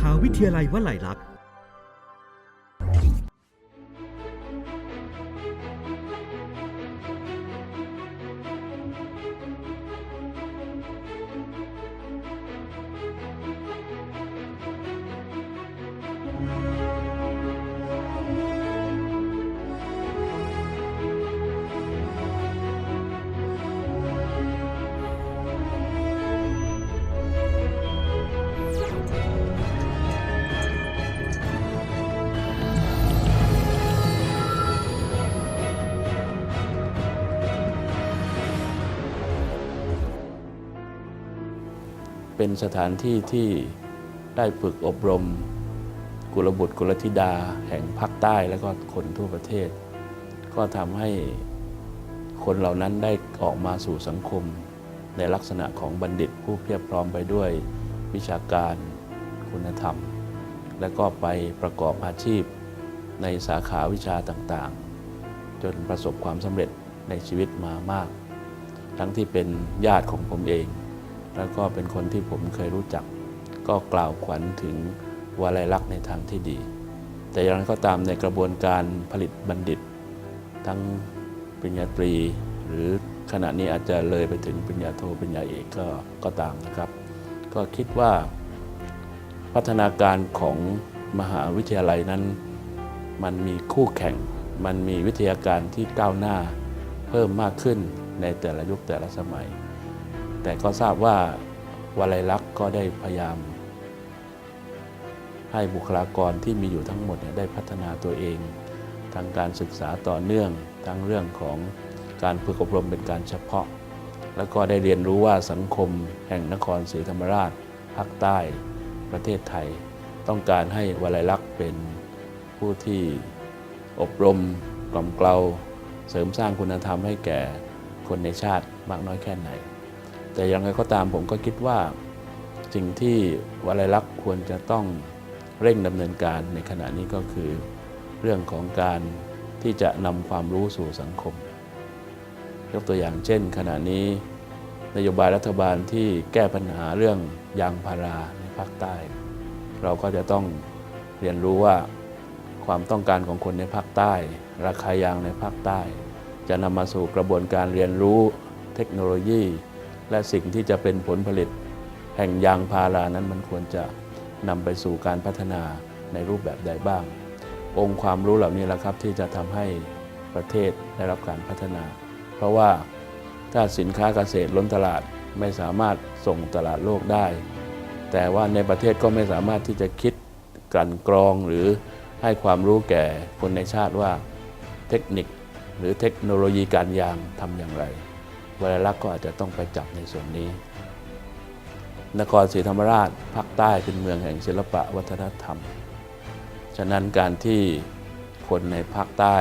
หาวิทยาลัยวลัยลักษณ์ เป็นสถานที่ที่ได้ฝึกอบรม กุลบุตรกุลธิดา แห่งภาคใต้และก็คนทั่วประเทศ ก็ทำให้คนเหล่านั้นได้ออกมาสู่สังคม ในลักษณะของบัณฑิตผู้เพียบพร้อมไปด้วยวิชาการคุณธรรม และก็ไปประกอบอาชีพในสาขาวิชาต่างๆ จนประสบความสำเร็จในชีวิตมามาก ทั้งที่เป็นญาติของผมเอง แล้วก็เป็นคนที่ผมเคยรู้จัก ก็กล่าวขวัญถึงวลัยลักษณ์ในทางที่ดี แต่อย่างไรก็ตามในกระบวนการผลิตบัณฑิต ทั้งปริญญาตรี หรือขณะนี้อาจจะเลยไปถึงปริญญาโทปริญญาเอกก็ก็ตามนะครับ ก็คิดว่าพัฒนาการของมหาวิทยาลัยนั้น มันมีคู่แข่ง มันมีวิทยาการที่ก้าวหน้าเพิ่มมากขึ้นในแต่ละยุคแต่ละสมัย แต่ก็ทราบว่าวลัยลักษณ์ก็ได้พยายาม ให้บุคลากรที่มีอยู่ทั้งหมดได้พัฒนาตัวเองทางการศึกษาต่อเนื่องทั้งเรื่องของการฝึกอบรมเป็นการเฉพาะ แล้วก็ได้เรียนรู้ว่าสังคมแห่งนครศรีธรรมราชภาคใต้ประเทศไทย ต้องการให้วลัยลักษณ์เป็นผู้ที่อบรมกล่อมเกลาเสริมสร้างคุณธรรมให้แก่คนในชาติมากน้อยแค่ไหน แต่อย่างไรก็ตามผมก็คิดว่าสิ่งที่วลัยลักษณ์ควรจะต้องเร่งดำเนินการในขณะนี้ก็คือเรื่องของการที่จะนำความรู้สู่สังคม ยกตัวอย่างเช่น ขณะนี้นโยบายรัฐบาลที่แก้ปัญหาเรื่องยางพาราในภาคใต้ เราก็จะต้องเรียนรู้ว่าความต้องการของคนในภาคใต้ ราคายางในภาคใต้ จะนำมาสู่กระบวนการเรียนรู้เทคโนโลยี และสิ่งที่จะเป็นผลผลิต แห่งยางพารานั้นมันควรจะนำไปสู่การพัฒนาในรูปแบบใดบ้าง องค์ความรู้เหล่านี้แหละครับที่จะทำให้ประเทศได้รับการพัฒนา เพราะว่าถ้าสินค้าเกษตรล้นตลาดไม่สามารถส่งตลาดโลกได้ แต่ว่าในประเทศก็ไม่สามารถที่จะคิดกลั่นกรองหรือให้ความรู้แก่คนในชาติว่าเทคนิคหรือเทคโนโลยีการยางทำอย่างไร วลัยลักษณ์ก็อาจจะต้องไปจับในส่วนนี้ นครศรีธรรมราชภาคใต้เป็นเมืองแห่งศิลปะวัฒนธรรม ฉะนั้นการที่คนในภาคใต้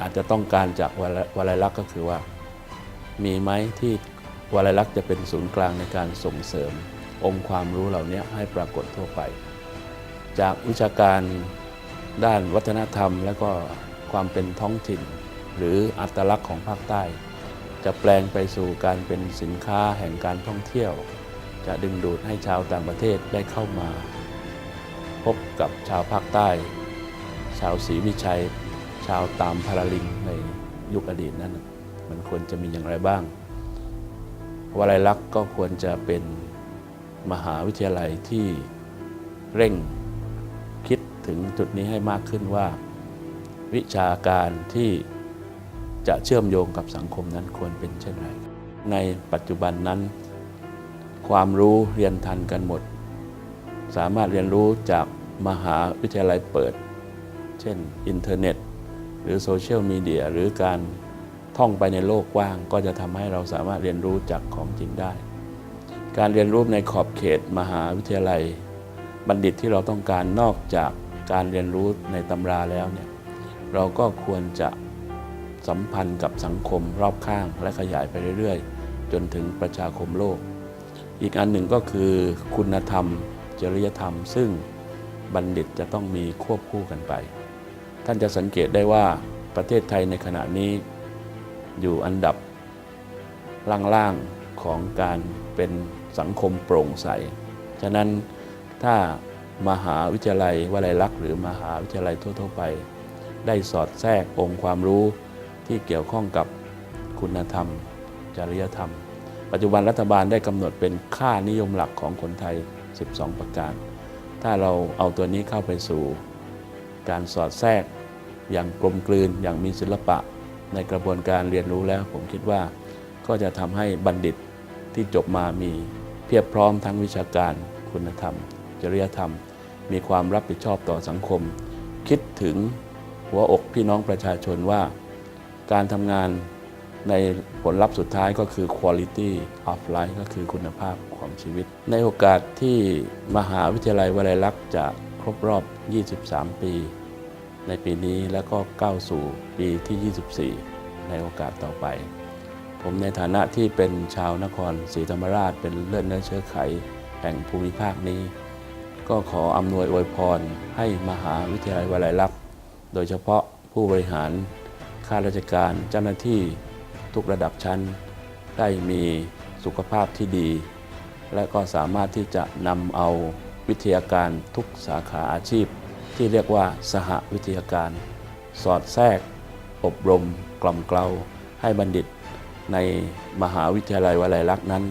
อาจจะต้องการจากวลัยวลัยลักษณ์ก็คือว่า มีไหมที่วลัยลักษณ์จะเป็นศูนย์กลางในการส่งเสริม องค์ความรู้เหล่านี้ให้ปรากฏทั่วไป จากวิชาการด้านวัฒนธรรม และก็ความเป็นท้องถิ่น หรืออัตลักษณ์ของภาคใต้ จะแปลงไปสู่การเป็นสินค้าแห่งการท่องเที่ยว จะดึงดูดให้ชาวต่างประเทศได้เข้ามา พบกับชาวภาคใต้ ชาวศรีวิชัย ชาวตามพาราลิงในยุคอดีตนั้น มันควรจะมีอย่างไรบ้างวลัยลักษณ์ก็ควรจะเป็นมหาวิทยาลัยที่เร่งคิดถึงจุดนี้ให้มากขึ้นว่า วิชาการที่ จะเชื่อมโยงกับสังคมนั้นควรเป็นเช่นไร ในปัจจุบันนั้น ความรู้เรียนทันกันหมด สามารถเรียนรู้จากมหาวิทยาลัยเปิด เช่น อินเทอร์เน็ต หรือโซเชียลมีเดียหรือการท่องไปในโลกกว้าง ก็จะทำให้เราสามารถเรียนรู้จากของจริงได้ การเรียนรู้ในขอบเขตมหาวิทยาลัย บัณฑิตที่เราต้องการนอกจากการเรียนรู้ในตำราแล้วเนี่ยเราก็ควรจะ สัมพันธ์กับสังคมรอบข้างและขยายไปเรื่อยๆ จนถึงประชาคมโลก อีกอันหนึ่งก็คือคุณธรรม จริยธรรม ซึ่งบัณฑิตจะต้องมีควบคู่กันไป ท่านจะสังเกตได้ว่าประเทศไทยในขณะนี้อยู่อันดับล่างๆของการเป็นสังคมโปร่งใส ฉะนั้นถ้ามหาวิทยาลัยวลัยลักษณ์หรือมหาวิทยาลัยทั่ว ๆ ไป ได้สอดแทรกองค์ความรู้ ที่เกี่ยวข้องกับคุณธรรม จริยธรรม ปัจจุบันรัฐบาลได้กำหนดเป็นค่านิยมหลักของคนไทย 12 ประการ ถ้าเราเอาตัวนี้เข้าไปสู่ การสอดแทรก อย่างกลมกลืนอย่างมีศิลปะ ในกระบวนการเรียนรู้แล้ว ผมคิดว่าก็จะทำให้บัณฑิตที่จบมามีเพียบพร้อมทั้งวิชาการ คุณธรรม จริยธรรม มีความรับผิดชอบต่อสังคม คิดถึงหัวอกพี่น้องประชาชนว่า การทำงานในผลลัพธ์สุดท้ายก็คือ quality of life ก็คือคุณภาพของชีวิต ในโอกาสที่มหาวิทยาลัยวลัยลักษณ์จะครบรอบ 23 ปี ในปีนี้แล้วก็ก้าวสู่ปีที่ 24 ในโอกาสต่อไป ผมในฐานะที่เป็นชาวนครศรีธรรมราช เป็นเลือดเนื้อเชื้อไขแห่งภูมิภาคนี้ ก็ขออำนวยอวยพรให้มหาวิทยาลัยวลัยลักษณ์ โดยเฉพาะผู้บริหาร ข้าราชการเจ้าหน้าที่ทุกระดับชั้น ได้มีสุขภาพที่ดี และก็สามารถที่จะนำเอาวิทยาการทุกสาขาอาชีพ ที่เรียกว่าสหวิทยาการ สอดแทรก อบรมกล่อมเกลาให้บัณฑิต ในมหาวิทยาลัยวลัยลักษณ์นั้น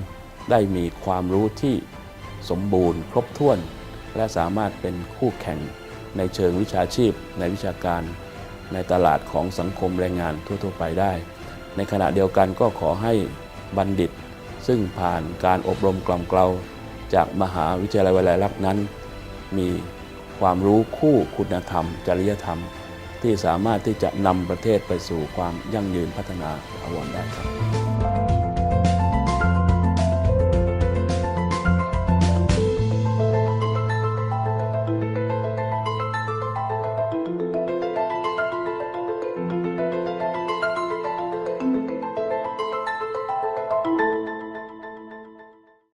ได้มีความรู้ที่สมบูรณ์ ครบถ้วน และสามารถเป็นคู่แข่งในเชิงวิชาชีพในวิชาการ ในตลาดของสังคมแรงงานทั่วๆไปได้ ในขณะเดียวกันก็ขอให้บัณฑิต ซึ่งผ่านการอบรมกล่อมเกลาจากมหาวิทยาลัยวลัยลักษณ์นั้น มีความรู้คู่คุณธรรม จริยธรรม ที่สามารถที่จะนำประเทศไปสู่ความยั่งยืนพัฒนาอาวรได้ครับ